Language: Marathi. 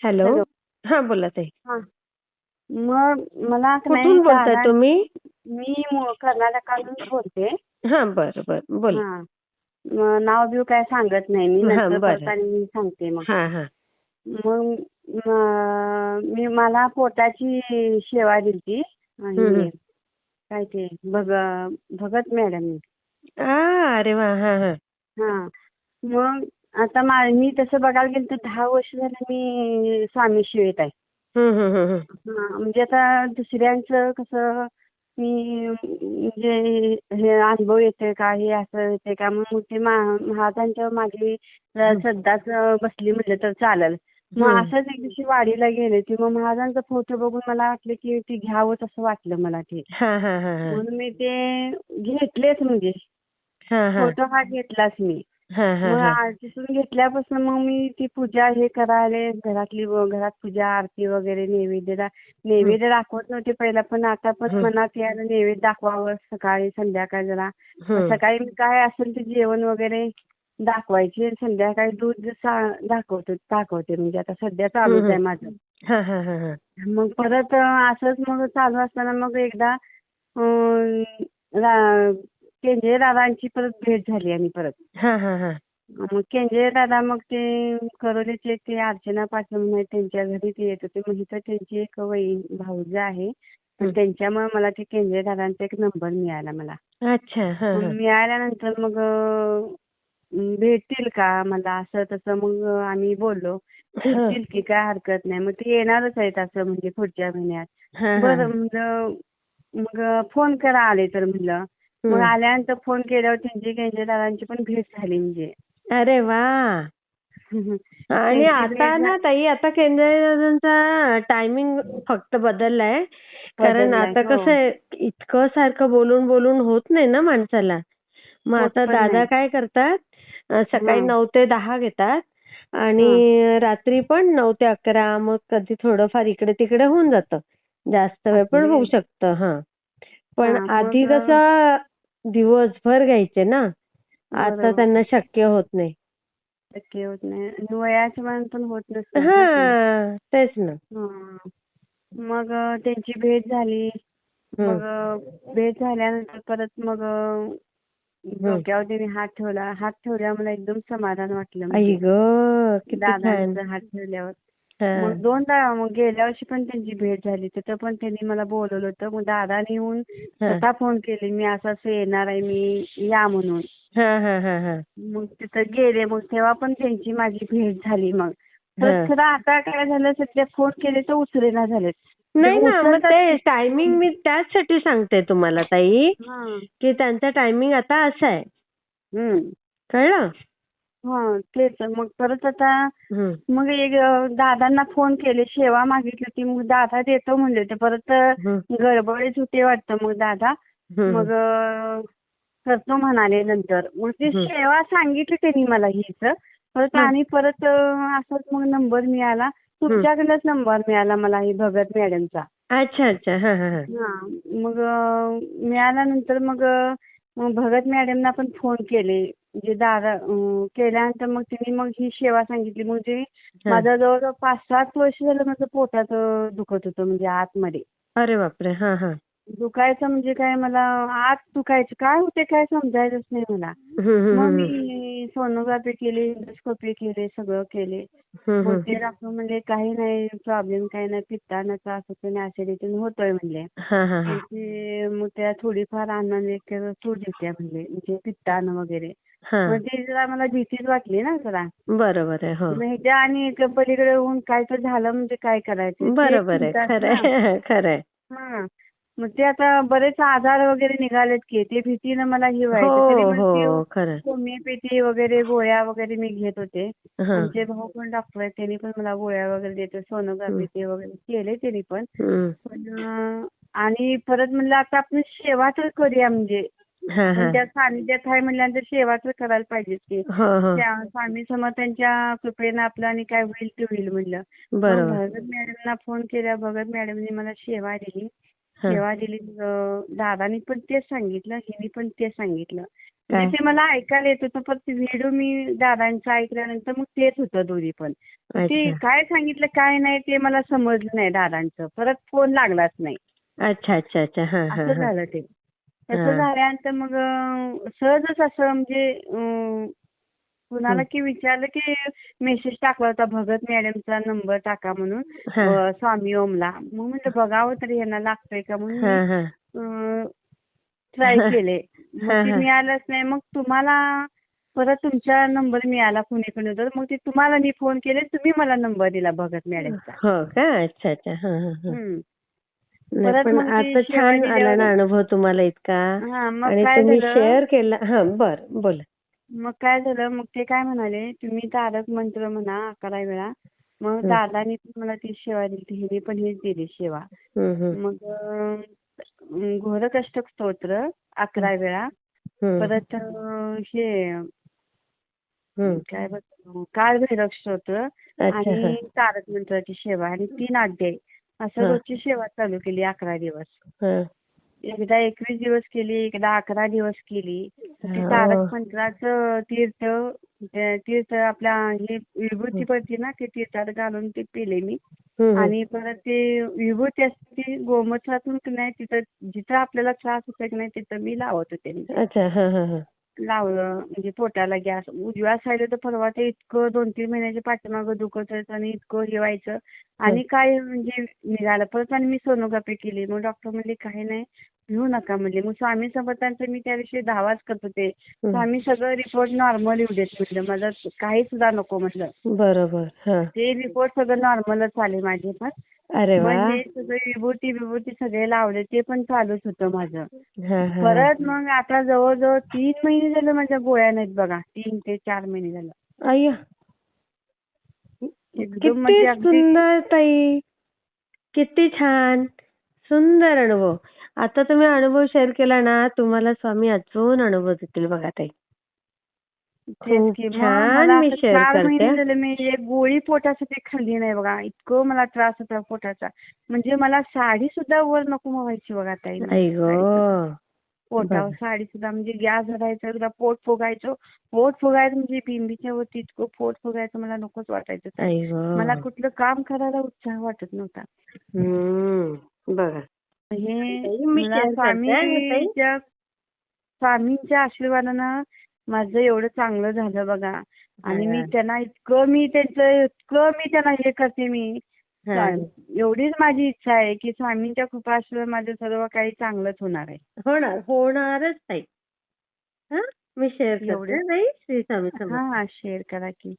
हॅलो. हा बोला ताई. हा. कुठून बोलताय तुम्ही? मी कर्नाटकातून बोलते. हा बरं बरं. बोला. हा. नाव बिव काय सांगत नाही. मी नंतर मी सांगते मग. हा हा. मग म- मी मला पोटाची सेवा. आणि काय ते भग भगत मॅडम आ, अरे वा. हा हा. हा. मग आता मा- मी तसं बघायला गेलं तर दहा वर्ष झालं मी स्वामी शिवेत आहे. हा, म्हणजे आता दुसऱ्यांचं कसं मी म्हणजे हे अनुभव येतोय का हे असं येतंय का मग ते मा- महाराजांच्या मागे श्रद्धाच बसली म्हटलं तर चालेल. मग. असंच एक दिवशी वाडीला गेले की मग महाराजांचा फोटो बघून मला वाटलं की ते घ्यावं असं वाटलं मला ते. हा हा हा हा. म्हणून मी ते घेतलेच म्हणजे. हा हा. फोटो हा घेतलाच मी. मग हा आरतीतून घेतल्यापासून मग मी ती पूजा हे करायले घरातली व- घरात पूजा आरती वगैरे नैवेद्य नैवेद्य दाखवत नव्हते पहिला पण आता पण. मनात यायला नैवेद्य दाखवावं सकाळी संध्याकाळी जरा. सकाळी मी काय असेल ते जेवण वगैरे दाखवायचे संध्याकाळी दूध सा- दाखवते दाखवते म्हणजे आता सध्या चालूच आहे. माझं मग परत असंच मग चालू असताना मग एकदा केंद्रे दादांची परत भेट झाली आणि परत. हा हा हा. मग केंद्रे दादा मग ते करोलीचे ते अर्चना पाटील म्हणून आहेत, त्यांच्या घरी ते येत होते. मग इथं त्यांची एक वही भाऊजी आहे. तर हं. त्यांच्यामुळे मला ते केंद्रे दादांचा एक नंबर मिळाला मला. अच्छा हा मग हा. मिळाल्यानंतर मग अं, भेटतील का मला असं तसं मग आम्ही बोललो. भेटतील की काय हरकत नाही. मग ते येणारच आहेत असं म्हणजे पुढच्या महिन्यात. हा हा बरं म्हणलं मग फोन करा आले तर म्हणलं. मग. आल्यानंतर फोन केल्यावर त्यांची केंद्रे दादांची पण भेट झाली म्हणजे अरे वा आणि आता ना ताई आता केंद्राचा टायमिंग फक्त बदललाय कारण आता हो. कसं आहे इतकं सारखं बोलून बोलून होत नाही ना माणसाला मग आता दादा. काय करतात सकाळी. नऊ ते दहा घेतात आणि रात्री पण नऊ ते अकरा मग कधी थोडंफार इकडे तिकडे होऊन जातं जास्त वेळ पण होऊ? शकतं हा पण आधी कसं दिवसभर घ्यायचे ना आता. त्यांना शक्य होत नाही शक्य होत नाही आणि वयाच्या पण होत नसतं. हा तेच ना. मग त्यांची भेट झाली. मग भेट झाल्यानंतर परत मग डोक्यावर त्यांनी हात ठेवला हात ठेवल्यावर मला एकदम समाधान वाटलं म्हणजे. दादांचा हात ठेवल्यावर. मग दोनदा मग गेल्या वर्षी पण त्यांची भेट झाली. तिथं पण त्यांनी मला बोलवलं होतं. मग दादाने येऊन. स्वतः फोन केले मी असं असं येणार आहे मी या म्हणून. हा हा हा हा. मग तिथं गेले. मग तेव्हा पण त्यांची माझी भेट झाली मग. तर खरं आता काय झालं सध्या फोन केले तर उचलेना झालेत. नाही ना मग ते टायमिंग मी त्याचसाठी सांगते तुम्हाला ताई. की त्यांचा टायमिंग आता असा आहे. कळलं? हा तेच. मग परत आता. मग दादांना फोन केले सेवा मागितली होती. मग दादा देतो म्हणले होते. परत. गडबडीत होते वाटतं मग दादा. मग करतो म्हणाले नंतर. मग ती. सेवा सांगितली त्यांनी मला हीच परत. आणि परत असंच मग नंबर मिळाला. तुमच्याकडनंच नंबर मिळाला मला ही भगत मॅडमचा. अच्छा अच्छा. हा मग मिळाल्यानंतर मग भगत मॅडमना पण फोन केले. म्हणजे दादा अं, केल्यानंतर मग तिने मग ही सेवा सांगितली. म्हणजे माझं जवळजवळ पाच सात वर्ष झालं माझं पोटात अं, दुखत होतं म्हणजे आतमध्ये. अरे बापरे! हा हा. दुखायचं म्हणजे काय मला आत दुखायचं. काय होते काय समजायचंच नाही मला. मग मी सोनोग्राफी केली इंडोस्कोपी केली सगळं केले. मग. ते डॉक्टर म्हणले काही नाही प्रॉब्लेम काही नाही पित्तानं त्रास होतो आणि ऍसिडिटी होतोय म्हणले. हा हा हा. मग ते मग त्या थोडीफार अन्नाने एक सूट देते म्हणले म्हणजे पित्तानं वगैरे. हा. ते जरा मला भीतीच वाटली ना जरा. बरोबर आहे हो. ह्याच्या आणि पलीकडे होऊन काय तर झालं म्हणजे काय करायचं? बरोबर आहे चिंताच खरं ना. आहे खरं आहे. हा. मग ते आता बरेच आजार वगैरे निघालेत की ते भीतीनं मला ही व्हायचं. तरी हो हो ते खरं आहे. होमिओपॅथी वगैरे गोळ्या वगैरे मी घेत होते. हा. आमचे भाऊ पण डॉक्टर आहेत त्यांनी पण मला गोळ्या वगैरे देते सोनोग्राफी ते वगैरे केले त्यांनी पण. हं. पण अं, आणि परत म्हणलं आता आपण सेवा तर करूया म्हणजे. त्या सानिध्यात आहे म्हणल्यानंतर सेवा तर करायला पाहिजेच की. त्या स्वामी समर्थांच्या कृपेनं आपलं आणि काय होईल ते होईल म्हणलं. भगत मॅडमना फोन केला. भगत मॅडमनी मला सेवा दिली. सेवा दिली दादानी पण तेच सांगितलं हिनी पण तेच सांगितलं. म्हणजे ते मला ऐकायला येत होतं पण ते व्हिडिओ मी दादांचं ऐकल्यानंतर मग तेच होतं दोन्ही पण. ते काय सांगितलं काय नाही ते मला समजलं नाही दादांचं. परत फोन लागलाच नाही. अच्छा अच्छा अच्छा. असं झालं ते. तसं झाल्यानंतर मग सहजच असं म्हणजे कुणाला की विचारलं की मेसेज टाकला होता भगत मॅडमचा नंबर टाका म्हणून स्वामी ओमला. मग म्हटलं बघावं तरी यांना लागतोय का? म्हणून ट्राय केले. मग ते. मिळालंच नाही. मग तुम्हाला परत तुमचा नंबर मिळाला कुणीकडे होता. मग ते तुम्हाला मी फोन केले तुम्ही मला नंबर दिला भगत मॅडमचा पण आता छान आला ना अनुभव तुम्हाला इतका. मग आणि काय तुम्ही शेअर केला. हा बर बोला. मग काय झालं? मग ते काय म्हणाले? तुम्ही तारक मंत्र म्हणा अकरा वेळा. मग. दादानी पण मला ती सेवा दिली. हिने पण हीच दिली सेवा. मग अं, घोरकष्टक स्तोत्र अकरा वेळा. परत हे. काय काळ भैरव स्तोत्र आणि तारक मंत्राची सेवा आणि तीन अध्याय असं. रोजची सेवा चालू केली अकरा दिवस. एकदा एकवीस दिवस केली एकदा अकरा दिवस केली. ते. तारक मंत्राचं तीर्थ ते तीर्थ आपल्या हे विभूती पडते ना ते तीर्थात घालून ते पिले मी. आणि परत ते विभूती असते ती गोमूत्रातून की नाही तिथं जिथं आपल्याला त्रास होतो की नाही तिथं मी लावत होते. लावलं म्हणजे पोटाला गॅस. उजव्या साईडला तर परवा ते इतकं दोन तीन महिन्याच्या पाठीमागं दुखत होतं आणि इतकं हे व्हायचं. आणि काय म्हणजे निघालं. परत आणि मी सोनोग्राफी केली. मग डॉक्टर म्हणले काही नाही. घेऊ नका म्हणजे. मग स्वामी समर्थांचं मी त्याविषयी दावाच करत होते. स्वामी सगळं रिपोर्ट नॉर्मल येऊ देत म्हटलं माझं काही सुद्धा नको म्हटलं बरोबर. हा. ते रिपोर्ट सगळं नॉर्मलच आले माझे पण. अरे सगळं विभूती विभूती सगळे लावले ते पण चालूच होतं माझं. परत मग आता जवळजवळ तीन महिने झालं माझ्या गोळ्या नाहीत बघा. तीन ते चार महिने झालं. किती म्हणजे सुंदर ताई. किती छान. सुंदर अनुभव. आता तुम्ही अनुभव शेअर केला ना तुम्हाला स्वामी अजून अनुभव देतील बघा ताई. खूप छान मी शेअर करते. मी एक गोळी पोटासाठी खाल्ली नाही बघा. इतकं मला त्रास होता पोटाचा. म्हणजे मला साडी सुद्धा वर नको व्हायची बघा ताई. गो. पोटावर. साडी सुद्धा म्हणजे गॅस धरायचं एकदा पोट फुगायचं. पोट फुगायचं म्हणजे बिंबीच्या वरती इतकं पोट फुगायचं मला नकोच वाटायचं. मला कुठलं काम करायला उत्साह वाटत नव्हता. बघा. हे मला. स्वामींच्या स्वामींच्या आशीर्वादानं माझं एवढं चांगलं झालं बघा. आणि मी. त्यांना इतकं मी त्यांचं इतकं मी त्यांना हे करते मी. एवढीच माझी इच्छा आहे की स्वामींच्या कृपा आशीर्वाद माझं सर्व काही चांगलंच होणार आहे. होणार होणारच ताई. हा मी शेअर एवढे- करते ताई श्री स्वामी हा शेअर करा की.